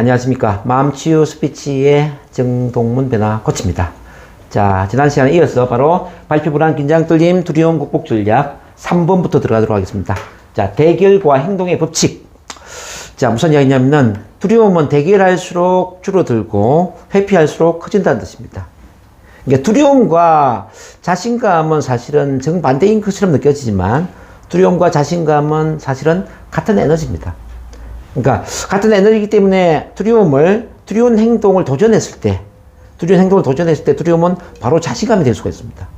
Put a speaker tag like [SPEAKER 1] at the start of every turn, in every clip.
[SPEAKER 1] 네, 안녕하십니까. 마음치유 스피치의 정동문 변화 코치입니다. 자, 지난 시간에 이어서 바로 발표 불안, 긴장, 떨림, 두려움 극복 전략 3번부터 들어가도록 하겠습니다. 자, 대결과 행동의 법칙. 자, 무슨 이야기냐면은 두려움은 대결할수록 줄어들고 회피할수록 커진다는 뜻입니다. 그러니까 두려움과 자신감은 사실은 정반대인 것처럼 느껴지지만 두려움과 자신감은 사실은 같은 에너지입니다. 그러니까 같은 에너지이기 때문에 두려움을 두려운 행동을 도전했을 때 두려운 행동을 도전했을 때 두려움은 바로 자신감이 될 수가 있습니다.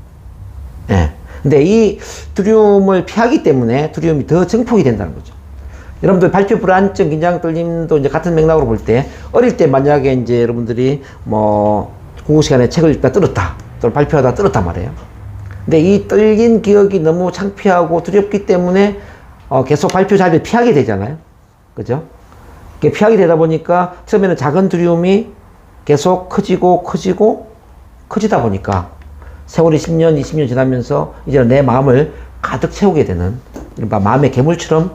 [SPEAKER 1] 예. 근데 이 두려움을 피하기 때문에 두려움이 더 증폭이 된다는 거죠. 여러분들 발표 불안증, 긴장 떨림도 이제 같은 맥락으로 볼 때 어릴 때 만약에 이제 여러분들이 뭐 국어 시간에 책을 읽다 떨었다 또는 발표하다 떨었다 말이에요. 근데 이 떨린 기억이 너무 창피하고 두렵기 때문에 어, 계속 발표 자리를 피하게 되잖아요. 그죠? 피하게 되다 보니까 처음에는 작은 두려움이 계속 커지고 커지고 커지다 보니까 세월이 10년, 20년 지나면서 이제는 내 마음을 가득 채우게 되는 마음의 괴물처럼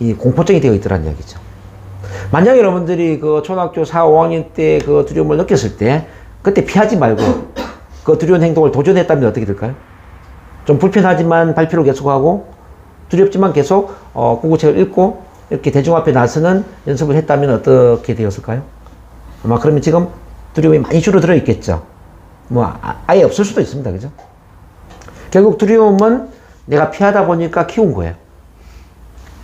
[SPEAKER 1] 이 공포증이 되어 있더란 이야기죠. 만약 여러분들이 그 초등학교 4, 5학년 때 그 두려움을 느꼈을 때 그때 피하지 말고 그 두려운 행동을 도전했다면 어떻게 될까요? 좀 불편하지만 발표를 계속하고 두렵지만 계속 어, 공부책을 읽고 이렇게 대중 앞에 나서는 연습을 했다면 어떻게 되었을까요? 아마 그러면 지금 두려움이 많이 줄어들어 있겠죠. 뭐 아, 아예 없을 수도 있습니다. 그죠? 결국 두려움은 내가 피하다 보니까 키운 거예요.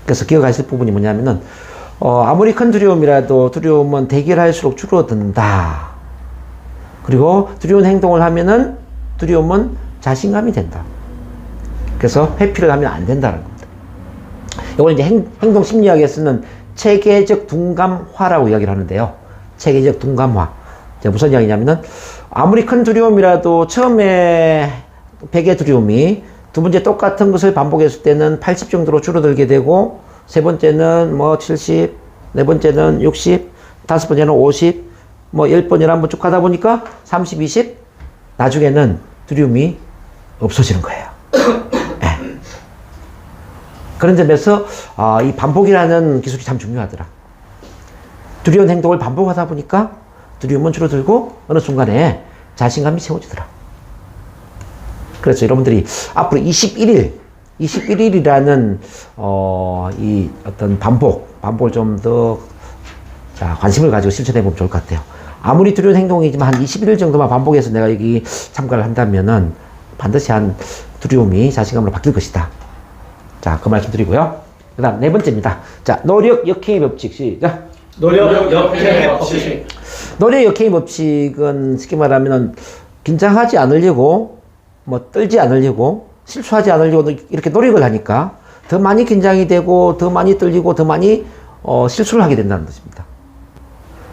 [SPEAKER 1] 그래서 기억하실 부분이 뭐냐면은 어, 아무리 큰 두려움이라도 두려움은 대결할수록 줄어든다. 그리고 두려운 행동을 하면은 두려움은 자신감이 된다. 그래서 회피를 하면 안 된다는 겁니다. 이걸 이제 행, 동 심리학에서는 체계적 둔감화라고 이야기를 하는데요. 체계적 둔감화. 자, 무슨 이야기냐면은 아무리 큰 두려움이라도 처음에 100의 두려움이 두 번째 똑같은 것을 반복했을 때는 80 정도로 줄어들게 되고 세 번째는 뭐 70, 네 번째는 60, 다섯 번째는 50, 뭐 10번이나 한번 쭉 가다 보니까 30, 20 나중에는 두려움이 없어지는 거예요. 예. 그런 점에서 아, 이 반복이라는 기술이 참 중요하더라. 두려운 행동을 반복하다 보니까 두려움은 줄어들고 어느 순간에 자신감이 채워지더라. 그래서 여러분들이 앞으로 21일, 21일이라는 어, 이 어떤 반복, 반복을 좀 더 관심을 가지고 실천해 보면 좋을 것 같아요. 아무리 두려운 행동이지만 한 21일 정도만 반복해서 내가 여기 참가를 한다면은 반드시 한 두려움이 자신감으로 바뀔 것이다. 자, 그 말씀 드리고요. 그 다음 네 번째입니다. 자, 노력 역행의 법칙 시작.
[SPEAKER 2] 노력 역행의 법칙.
[SPEAKER 1] 노력 역행의 법칙은 쉽게 말하면 긴장하지 않으려고 뭐 떨지 않으려고 실수하지 않으려고 이렇게 노력을 하니까 더 많이 긴장이 되고 더 많이 떨리고 더 많이 어, 실수를 하게 된다는 것입니다.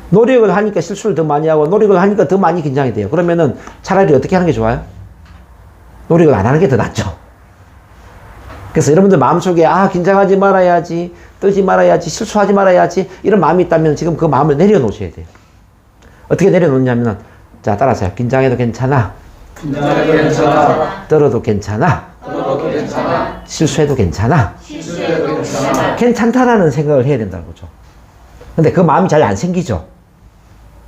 [SPEAKER 1] 노력을 하니까 실수를 더 많이 하고 노력을 하니까 더 많이 긴장이 돼요. 그러면은 차라리 어떻게 하는 게 좋아요? 노력을 안 하는 게 더 낫죠. 그래서 여러분들 마음속에 아 긴장하지 말아야지 떨지 말아야지 실수하지 말아야지 이런 마음이 있다면 지금 그 마음을 내려놓으셔야 돼요. 어떻게 내려놓냐면은 자 따라서요. 긴장해도 괜찮아.
[SPEAKER 2] 긴장해도 괜찮아.
[SPEAKER 1] 떨어도 괜찮아.
[SPEAKER 2] 떨어도 괜찮아.
[SPEAKER 1] 실수해도 괜찮아.
[SPEAKER 2] 실수해도 괜찮아.
[SPEAKER 1] 괜찮다라는 생각을 해야 된다는 거죠. 근데 그 마음이 잘 안 생기죠.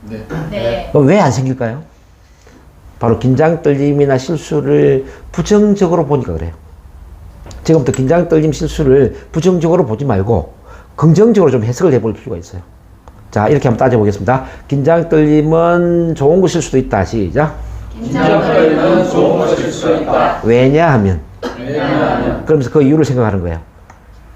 [SPEAKER 2] 네.
[SPEAKER 3] 네.
[SPEAKER 1] 왜 안 생길까요? 바로 긴장 떨림이나 실수를 부정적으로 보니까 그래요. 지금부터 긴장 떨림 실수를 부정적으로 보지 말고 긍정적으로 좀 해석을 해볼 필요가 있어요. 자, 이렇게 한번 따져보겠습니다. 긴장 떨림은 좋은 것일 수도 있다. 시작.
[SPEAKER 2] 긴장 떨림은 좋은 것일 수 있다.
[SPEAKER 1] 왜냐하면.
[SPEAKER 2] 왜냐하면
[SPEAKER 1] 그러면서 그 이유를 생각하는 거예요.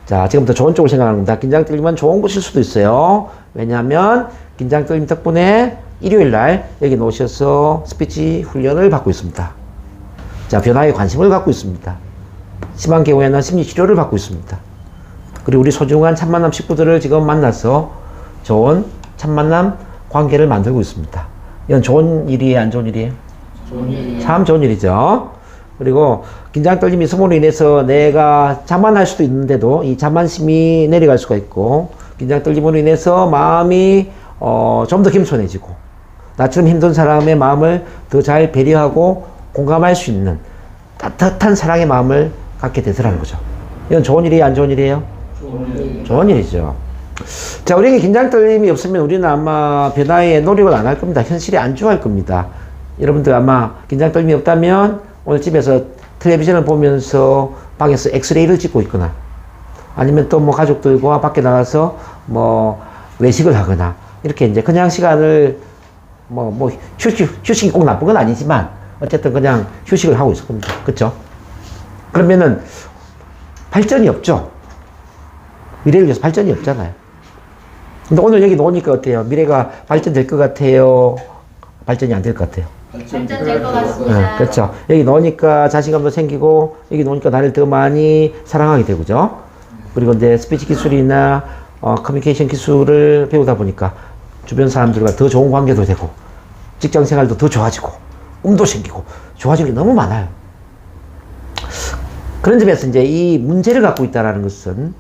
[SPEAKER 1] 자, 지금부터 좋은 쪽을 생각하는 겁니다. 긴장 떨림은 좋은 것일 수도 있어요. 왜냐하면 긴장 떨림 덕분에 일요일 날 여기 오셔서 스피치 훈련을 받고 있습니다. 자, 변화에 관심을 갖고 있습니다. 심한 경우에는 심리 치료를 받고 있습니다. 그리고 우리 소중한 참만남 식구들을 지금 만나서 좋은 참만남 관계를 만들고 있습니다. 이건 좋은 일이에요, 안 좋은 일이에요?
[SPEAKER 2] 좋은 일.
[SPEAKER 1] 참 좋은 일이죠. 그리고 긴장 떨림이 있음으로 인해서 내가 자만할 수도 있는데도 이 자만심이 내려갈 수가 있고 긴장 떨림으로 인해서 마음이 어, 좀 더 겸손해지고 나처럼 힘든 사람의 마음을 더 잘 배려하고 공감할 수 있는 따뜻한 사랑의 마음을 갖게 되더라는 거죠. 이건 좋은 일이에요, 안 좋은 일이에요?
[SPEAKER 2] 좋은
[SPEAKER 1] 일이죠. 자, 우리에게 긴장 떨림이 없으면 우리는 아마 변화에 노력을 안 할 겁니다. 현실에 안주할 겁니다. 여러분들 아마 긴장 떨림이 없다면 오늘 집에서 텔레비전을 보면서 방에서 엑스레이를 찍고 있거나 아니면 또 뭐 가족들과 밖에 나가서 뭐 외식을 하거나 이렇게 이제 그냥 시간을 뭐, 뭐 휴식, 휴식이 꼭 나쁜 건 아니지만 어쨌든 그냥 휴식을 하고 있을 겁니다. 그쵸? 그러면은 발전이 없죠? 미래를 위해서 발전이 없잖아요. 근데 오늘 여기 나오니까 어때요? 미래가 발전될 것 같아요? 발전이 안 될 것 같아요?
[SPEAKER 3] 발전될 것
[SPEAKER 1] 네,
[SPEAKER 3] 같습니다.
[SPEAKER 1] 그렇죠. 여기 넣으니까 자신감도 생기고 여기 넣으니까 나를 더 많이 사랑하게 되고죠. 그리고 이제 스피치 기술이나 어, 커뮤니케이션 기술을 배우다 보니까 주변 사람들과 더 좋은 관계도 되고 직장 생활도 더 좋아지고 꿈도 생기고 좋아지는 게 너무 많아요. 그런 점에서 이제 이 문제를 갖고 있다라는 것은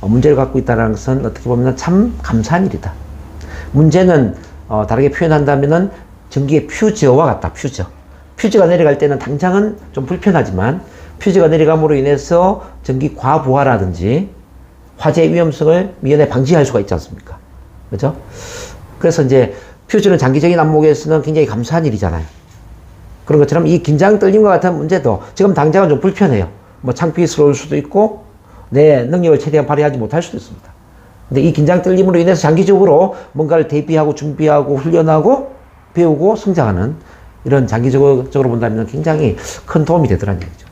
[SPEAKER 1] 어, 문제를 갖고 있다라는 것은 어떻게 보면 참 감사한 일이다. 문제는 어, 다르게 표현한다면은 전기의 퓨저와 같다. 퓨저. 퓨즈가 내려갈 때는 당장은 좀 불편하지만 퓨즈가 내려감으로 인해서 전기 과부하라든지 화재 위험성을 미연에 방지할 수가 있지 않습니까? 그죠? 그래서 이제 퓨즈는 장기적인 안목에서는 굉장히 감사한 일이잖아요. 그런 것처럼 이 긴장 떨림과 같은 문제도 지금 당장은 좀 불편해요. 뭐 창피스러울 수도 있고 내 능력을 최대한 발휘하지 못할 수도 있습니다. 근데 이 긴장 떨림으로 인해서 장기적으로 뭔가를 대비하고 준비하고 훈련하고 배우고 성장하는 이런 장기적으로 본다면 굉장히 큰 도움이 되더라는 얘기죠.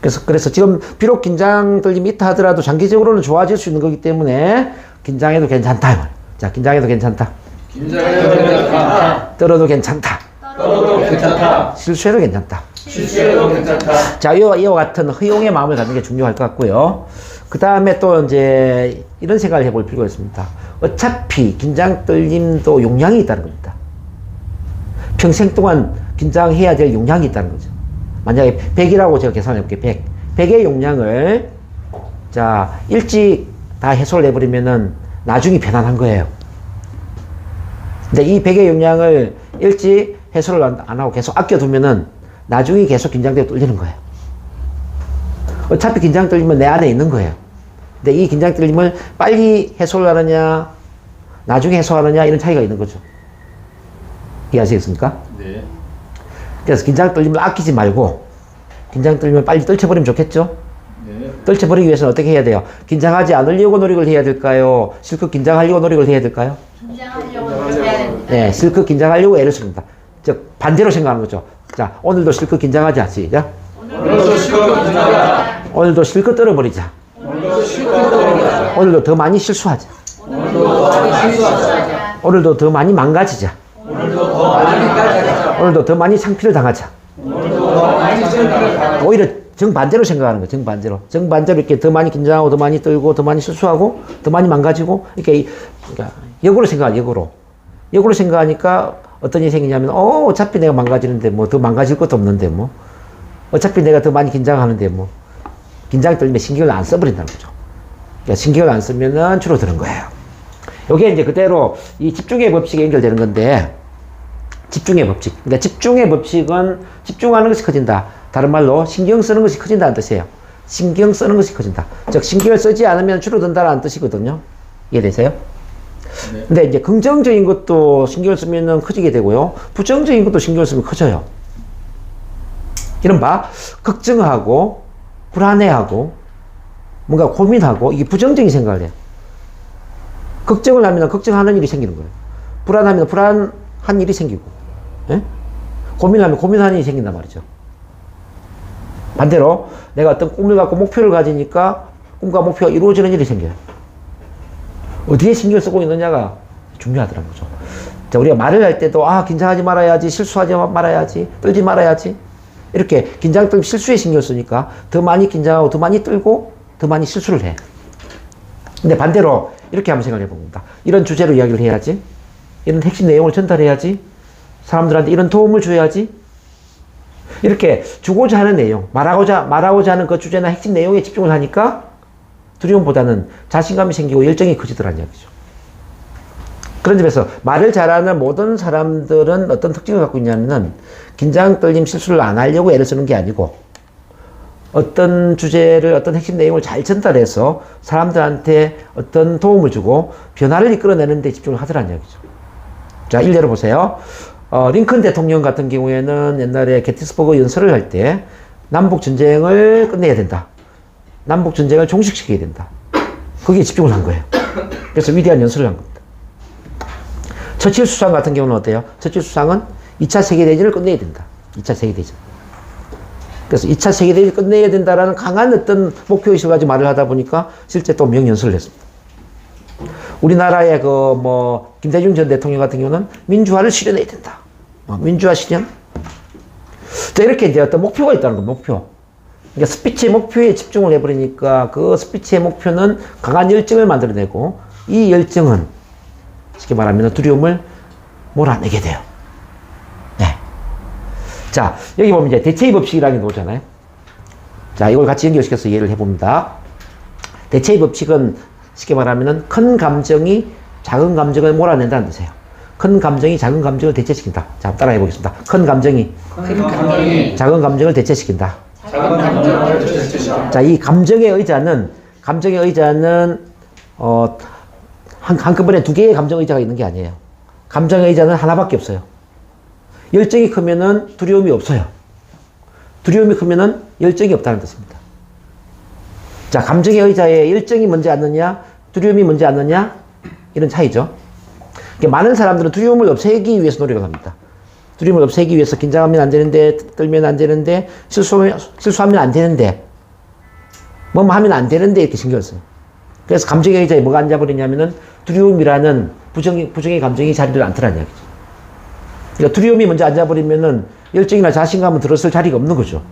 [SPEAKER 1] 그래서, 그래서 지금 비록 긴장 떨림이 있다 하더라도 장기적으로는 좋아질 수 있는 거기 때문에 긴장해도 괜찮다. 자, 긴장해도 괜찮다.
[SPEAKER 2] 긴장해도 괜찮다.
[SPEAKER 1] 떨어도 괜찮다.
[SPEAKER 2] 떨어도 괜찮다.
[SPEAKER 1] 실수해도 괜찮다.
[SPEAKER 2] 실수해도 괜찮다.
[SPEAKER 1] 자, 이와, 이와 같은 허용의 마음을 갖는 게 중요할 것 같고요. 그 다음에 또 이제 이런 생각을 해볼 필요가 있습니다. 어차피 긴장 떨림도 용량이 있다는 겁니다. 평생 동안 긴장해야 될 용량이 있다는 거죠. 만약에 100이라고 제가 계산해 볼게요. 100. 100의 용량을 자, 일찍 다 해소를 해버리면은 나중이 편안한 거예요. 근데 이 100의 용량을 일찍 해소를 안, 안 하고 계속 아껴두면은 나중에 계속 긴장되고 뚫리는 거예요. 어차피 긴장 떨리면 내 안에 있는 거예요. 근데 이 긴장 떨림을 빨리 해소를 하느냐, 나중에 해소하느냐, 이런 차이가 있는 거죠. 이해하시겠습니까?
[SPEAKER 2] 네.
[SPEAKER 1] 그래서 긴장 떨림을 아끼지 말고, 긴장 떨림을 빨리 떨쳐버리면 좋겠죠?
[SPEAKER 2] 네.
[SPEAKER 1] 떨쳐버리기 위해서는 어떻게 해야 돼요? 긴장하지 않으려고 노력을 해야 될까요? 실컷 긴장하려고 노력을 해야 될까요?
[SPEAKER 3] 긴장하려고 노력해야 됩니다.
[SPEAKER 1] 네, 실컷 긴장하려고 애를 씁니다. 즉, 반대로 생각하는 거죠. 자, 오늘도 실컷 긴장하지 않지. 자,
[SPEAKER 2] 오늘도 실컷 긴장하자.
[SPEAKER 1] 오늘도 실컷 떨어버리자.
[SPEAKER 2] 오늘도 실컷 떨어보자.
[SPEAKER 1] 오늘도 더 많이 실수하자.
[SPEAKER 2] 오늘도 더 많이 실수하자.
[SPEAKER 1] 오늘도 더 많이 망가지자.
[SPEAKER 2] 오늘도 더 많이 가자.
[SPEAKER 1] 오늘도 더 많이 창피를 당하자.
[SPEAKER 2] 오늘도 더 많이 창피를 당하자.
[SPEAKER 1] 오히려 정반대로 생각하는 거예요. 정반대로. 정반대로 이렇게 더 많이 긴장하고, 더 많이 떨고, 더 많이 실수하고, 더 많이 망가지고, 이렇게, 이- 그러니까 역으로 생각하 역으로. 역으로 생각하니까 어떤 일이 생기냐면, 어, 어차피 내가 망가지는데 뭐, 더 망가질 것도 없는데 뭐. 어차피 내가 더 많이 긴장하는데 뭐. 긴장 떨면 신경을 안 써버린다는 거죠. 그러니까 신경을 안 쓰면은 줄어드는 거예요. 요게 이제 그대로 이 집중의 법칙에 연결되는 건데, 집중의 법칙. 그러니까 집중의 법칙은 집중하는 것이 커진다. 다른 말로 신경 쓰는 것이 커진다는 뜻이에요. 신경 쓰는 것이 커진다. 즉 신경을 쓰지 않으면 줄어든다는 뜻이거든요. 이해되세요?
[SPEAKER 2] 네.
[SPEAKER 1] 근데 이제 긍정적인 것도 신경을 쓰면 커지게 되고요. 부정적인 것도 신경을 쓰면 커져요. 이른바 걱정하고 불안해하고 뭔가 고민하고 이게 부정적인 생각을 해요. 걱정을 하면 걱정하는 일이 생기는 거예요. 불안하면 불안한 일이 생기고, 예? 고민하면 고민하는 일이 생긴단 말이죠. 반대로 내가 어떤 꿈을 갖고 목표를 가지니까 꿈과 목표가 이루어지는 일이 생겨요. 어디에 신경 쓰고 있느냐가 중요하더라는 거죠. 자, 우리가 말을 할 때도, 아, 긴장하지 말아야지, 실수하지 말아야지, 떨지 말아야지. 이렇게 긴장, 떨, 실수에 신경 쓰니까 더 많이 긴장하고 더 많이 떨고 더 많이 실수를 해. 근데 반대로 이렇게 한번 생각해 봅니다. 이런 주제로 이야기를 해야지. 이런 핵심 내용을 전달해야지. 사람들한테 이런 도움을 줘야지. 이렇게 주고자 하는 내용, 말하고자, 말하고자 하는 그 주제나 핵심 내용에 집중을 하니까 두려움보다는 자신감이 생기고 열정이 커지더라는 이야기죠. 그런 점에서 말을 잘하는 모든 사람들은 어떤 특징을 갖고 있냐면은 긴장, 떨림, 실수를 안 하려고 애를 쓰는 게 아니고 어떤 주제를 어떤 핵심 내용을 잘 전달해서 사람들한테 어떤 도움을 주고 변화를 이끌어내는 데 집중을 하더라는 이야기죠. 자, 일례로 보세요. 어, 링컨 대통령 같은 경우에는 옛날에 게티스버그 연설을 할 때 남북 전쟁을 끝내야 된다. 남북 전쟁을 종식시켜야 된다. 거기에 집중을 한 거예요. 그래서 위대한 연설을 한 겁니다. 처칠 수상 같은 경우는 어때요? 처칠 수상은 2차 세계대전을 끝내야 된다. 2차 세계대전. 그래서 2차 세계대전을 끝내야 된다라는 강한 어떤 목표의식을 가지고 말을 하다 보니까 실제 또 명연설을 했습니다. 우리나라의 그 뭐 김대중 전 대통령 같은 경우는 민주화를 실현해야 된다. 뭐 민주화 실현. 자, 이렇게 이제 어떤 목표가 있다는 거, 목표. 그러니까 스피치의 목표에 집중을 해버리니까 그 스피치의 목표는 강한 열정을 만들어내고 이 열정은 쉽게 말하면 두려움을 몰아내게 돼요. 네. 자, 여기 보면 이제 대체의 법칙이라는 게 나오잖아요. 자, 이걸 같이 연결시켜서 이해를 해봅니다. 대체의 법칙은 쉽게 말하면 큰 감정이 작은 감정을 몰아낸다는 뜻이에요. 큰 감정이 작은 감정을 대체시킨다. 자, 따라해 보겠습니다. 큰 감정이
[SPEAKER 2] 큰 감정이
[SPEAKER 1] 작은 감정을 대체시킨다. 자, 이 감정의 의자는, 감정의 의자는, 어, 한, 한꺼번에 두 개의 감정 의자가 있는 게 아니에요. 감정의 의자는 하나밖에 없어요. 열정이 크면은 두려움이 없어요. 두려움이 크면은 열정이 없다는 뜻입니다. 자, 감정의 의자에 열정이 먼저 앉느냐, 두려움이 먼저 앉느냐, 이런 차이죠. 많은 사람들은 두려움을 없애기 위해서 노력을 합니다. 두려움을 없애기 위해서 긴장하면 안 되는데, 떨면 안 되는데, 실수하면, 실수하면 안 되는데, 뭐 하면 안 되는데, 이렇게 써요. 그래서 감정의 의자에 뭐가 앉아버리냐면은, 두려움이라는 부정의, 부정의 감정이 자리를 않더라는 이야기죠. 그러니까 두려움이 먼저 앉아버리면은, 열정이나 자신감은 들었을 자리가 없는 거죠.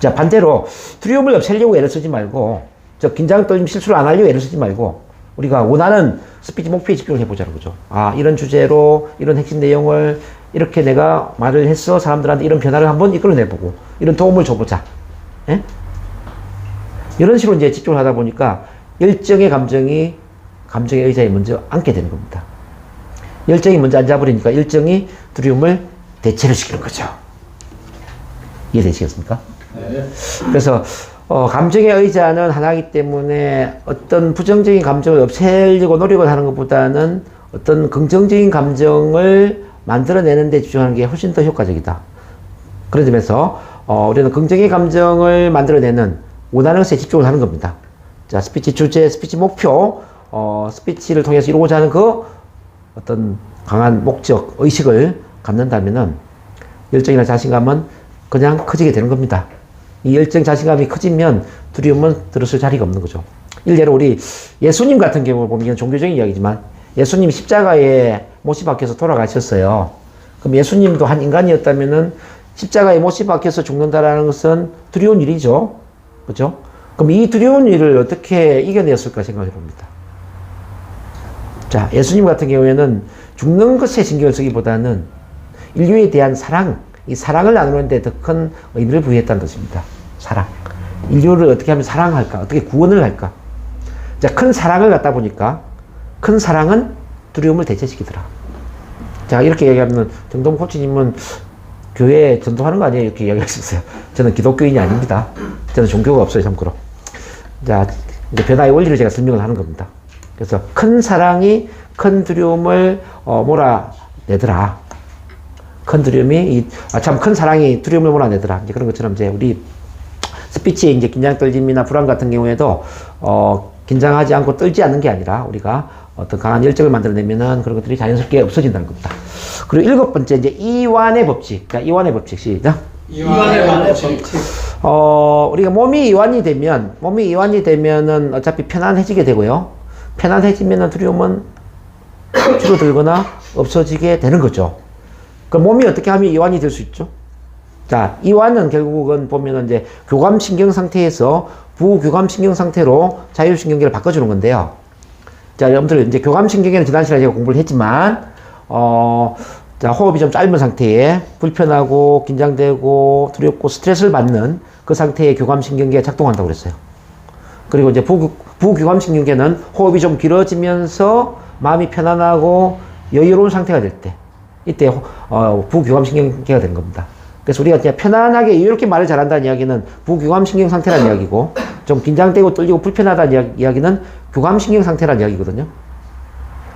[SPEAKER 1] 자, 반대로 두려움을 없애려고 애를 쓰지 말고, 저 긴장 떨림 실수를 안 하려고 애를 쓰지 말고, 우리가 원하는 스피치 목표에 집중을 해보자는 거죠. 아, 이런 주제로, 이런 핵심 내용을 이렇게 내가 말을 해서 사람들한테 이런 변화를 한번 이끌어내보고, 이런 도움을 줘보자. 예? 이런 식으로 이제 집중을 하다 보니까 열정의 감정이 감정의 의자에 먼저 앉게 되는 겁니다. 열정이 먼저 앉아버리니까 열정이 두려움을 대체를 시키는 거죠. 이해되시겠습니까?
[SPEAKER 2] 네.
[SPEAKER 1] 그래서 어, 감정의 의자는 하나이기 때문에 어떤 부정적인 감정을 없애려고 노력을 하는 것보다는 어떤 긍정적인 감정을 만들어내는 데 집중하는 게 훨씬 더 효과적이다. 그런 점에서 어, 우리는 긍정의 감정을 만들어내는 원하는 것에 집중을 하는 겁니다. 자, 스피치 주제, 스피치 목표, 어, 스피치를 통해서 이루고자 하는 그 어떤 강한 목적, 의식을 갖는다면은 열정이나 자신감은 그냥 커지게 되는 겁니다. 이 열정, 자신감이 커지면 두려움은 들었을 자리가 없는 거죠. 일례로 우리 예수님 같은 경우를 보면 종교적인 이야기지만 예수님 십자가에 못이 박혀서 돌아가셨어요. 그럼 예수님도 한 인간이었다면은 십자가에 못이 박혀서 죽는다라는 것은 두려운 일이죠. 그죠? 그럼 이 두려운 일을 어떻게 이겨냈을까 생각해 봅니다. 자, 예수님 같은 경우에는 죽는 것에 신경을 쓰기보다는 인류에 대한 사랑, 이 사랑을 나누는데 더 큰 의미를 부여했다는 것입니다. 사랑. 인류를 어떻게 하면 사랑할까? 어떻게 구원을 할까? 자, 큰 사랑을 갖다 보니까 큰 사랑은 두려움을 대체시키더라. 자, 이렇게 얘기하면 정동 코치님은 교회에 전도하는 거 아니에요? 이렇게 이야기하셨어요. 저는 기독교인이 아닙니다. 저는 종교가 없어요, 참고로. 자, 이제 변화의 원리를 제가 설명을 하는 겁니다. 그래서 큰 사랑이 큰 두려움을 어, 몰아내더라. 큰 두려움이 아, 참 큰 사랑이 두려움을 몰아내더라. 이제 그런 것처럼 이제 우리 스피치에 이제 긴장 떨림이나 불안 같은 경우에도 어, 긴장하지 않고 떨지 않는 게 아니라 우리가 어떤 강한 열정을 만들어내면은 그런 것들이 자연스럽게 없어진다는 겁니다. 그리고 일곱 번째 이제 이완의 법칙. 자, 이완의 법칙 시작.
[SPEAKER 2] 이완의 법칙.
[SPEAKER 1] 어, 우리가 몸이 이완이 되면, 몸이 이완이 되면은 어차피 편안해지게 되고요. 편안해지면은 두려움은 줄어들거나 없어지게 되는 거죠. 그 몸이 어떻게 하면 이완이 될 수 있죠? 자, 이완은 결국은 보면은 이제 교감 신경 상태에서 부교감 신경 상태로 자율 신경계를 바꿔주는 건데요. 자, 여러분들 이제 교감신경계는 지난 시간에 제가 공부를 했지만, 어, 자, 호흡이 좀 짧은 상태에 불편하고 긴장되고 두렵고 스트레스를 받는 그 상태에 교감신경계가 작동한다고 그랬어요. 그리고 이제 부, 부교감신경계는 호흡이 좀 길어지면서 마음이 편안하고 여유로운 상태가 될 때, 이때 호- 어, 부교감신경계가 되는 겁니다. 그래서 우리가 그냥 편안하게 이렇게 말을 잘한다는 이야기는 부교감 신경 상태라는 이야기고 좀 긴장되고 떨리고 불편하다는 이야- 이야기 는 교감 신경 상태라는 이야기거든요.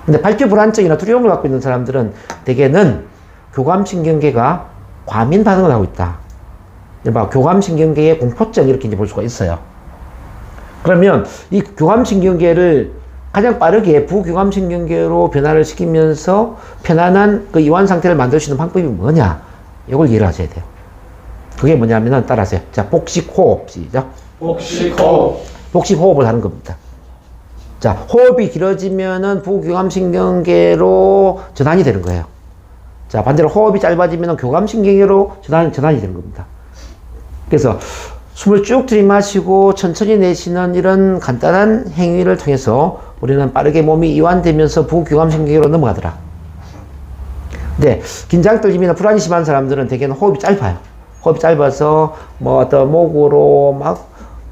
[SPEAKER 1] 근데 발표 불안증이나 두려움을 갖고 있는 사람들은 대개는 교감 신경계가 과민 반응을 하고 있다. 봐, 교감 신경계의 공포증 이렇게 이제 볼 수가 있어요. 그러면 이 교감 신경계를 가장 빠르게 부교감 신경계로 변화를 시키면서 편안한 그 이완 상태를 만들 수 있는 방법이 뭐냐? 이걸 이해를 하셔야 돼요. 그게 뭐냐면은 따라하세요. 자, 복식호흡 시작.
[SPEAKER 2] 복식호
[SPEAKER 1] 복식호흡을 하는 겁니다. 자, 호흡이 길어지면은 부교감신경계로 전환이 되는 거예요. 자, 반대로 호흡이 짧아지면 교감신경계로 전환, 전환이 되는 겁니다. 그래서 숨을 쭉 들이마시고 천천히 내쉬는 이런 간단한 행위를 통해서 우리는 빠르게 몸이 이완되면서 부교감신경계로 넘어가더라. 근데 긴장 떨림이나 불안이 심한 사람들은 대개는 호흡이 짧아요. 호흡이 짧아서 뭐 어떤 목으로 막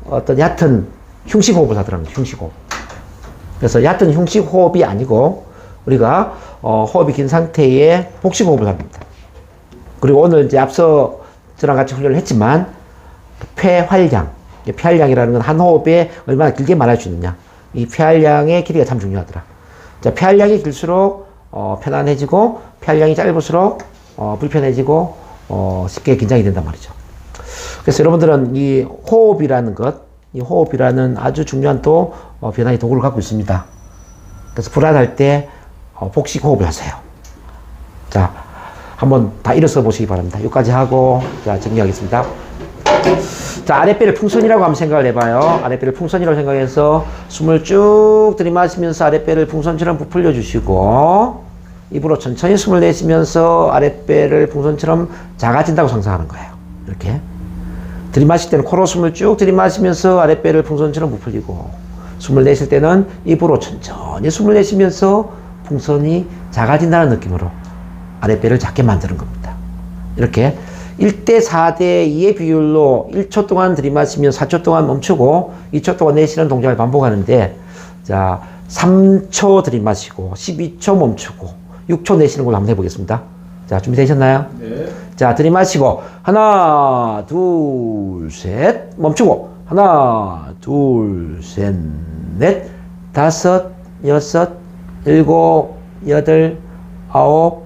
[SPEAKER 1] 어떤 얕은 흉식 호흡을 하더라고요. 흉식 호흡. 그래서 얕은 흉식 호흡이 아니고 우리가 어, 호흡이 긴 상태에 복식 호흡을 합니다. 그리고 오늘 이제 앞서 저랑 같이 훈련을 했지만 폐활량, 이 폐활량이라는 건 한 호흡에 얼마나 길게 말할 수 있느냐. 이 폐활량의 길이가 참 중요하더라. 자, 폐활량이 길수록 어, 편안해지고 폐활량이 짧을수록 어, 불편해지고 어, 쉽게 긴장이 된단 말이죠. 그래서 여러분들은 이 호흡이라는 것, 이 호흡이라는 아주 중요한 또 어, 변화의 도구를 갖고 있습니다. 그래서 불안할 때 어, 복식 호흡을 하세요. 자, 한번 다 일어서 보시기 바랍니다. 여기까지 하고 자 정리하겠습니다. 자, 아랫배를 풍선이라고 한번 생각을 해봐요. 아랫배를 풍선이라고 생각해서 숨을 쭉 들이마시면서 아랫배를 풍선처럼 부풀려 주시고 입으로 천천히 숨을 내쉬면서 아랫배를 풍선처럼 작아진다고 상상하는 거예요. 이렇게. 들이마실 때는 코로 숨을 쭉 들이마시면서 아랫배를 풍선처럼 부풀리고 숨을 내쉴 때는 입으로 천천히 숨을 내쉬면서 풍선이 작아진다는 느낌으로 아랫배를 작게 만드는 겁니다. 이렇게 1대 4대 2의 비율로 1초 동안 들이마시면 4초 동안 멈추고 2초 동안 내쉬는 동작을 반복하는데 자 3초 들이마시고 12초 멈추고 6초 내쉬는 걸로 한번 해보겠습니다. 자 준비되셨나요?
[SPEAKER 2] 네
[SPEAKER 1] 자, 들이마시고, 하나, 둘, 셋, 멈추고, 하나, 둘, 셋, 넷, 다섯, 여섯, 일곱, 여덟, 아홉,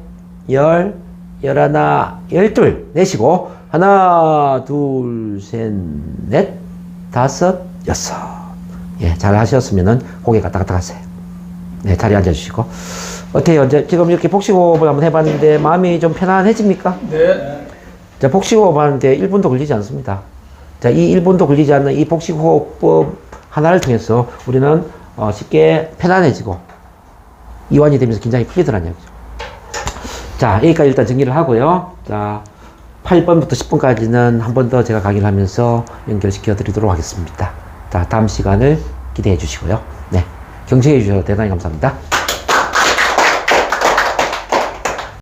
[SPEAKER 1] 열, 열하나, 열둘, 내쉬고, 하나, 둘, 셋, 넷, 다섯, 여섯. 예, 잘 하셨으면은 고개 갔다 갔다 가세요. 네, 자리에 앉아주시고. 어때요? 이제 지금 이렇게 복식호흡을 한번 해봤는데 마음이 좀 편안해집니까?
[SPEAKER 2] 네.
[SPEAKER 1] 자, 복식호흡 하는데 1분도 걸리지 않습니다. 자, 이 1분도 걸리지 않는 이 복식호흡법 하나를 통해서 우리는 어, 쉽게 편안해지고 이완이 되면서 긴장이 풀리더라는 얘기죠. 자, 여기까지 일단 정리를 하고요. 자, 8번부터 10번까지는 한 번 더 제가 강의를 하면서 연결시켜 드리도록 하겠습니다. 자, 다음 시간을 기대해 주시고요. 네. 경청해 주셔서 대단히 감사합니다.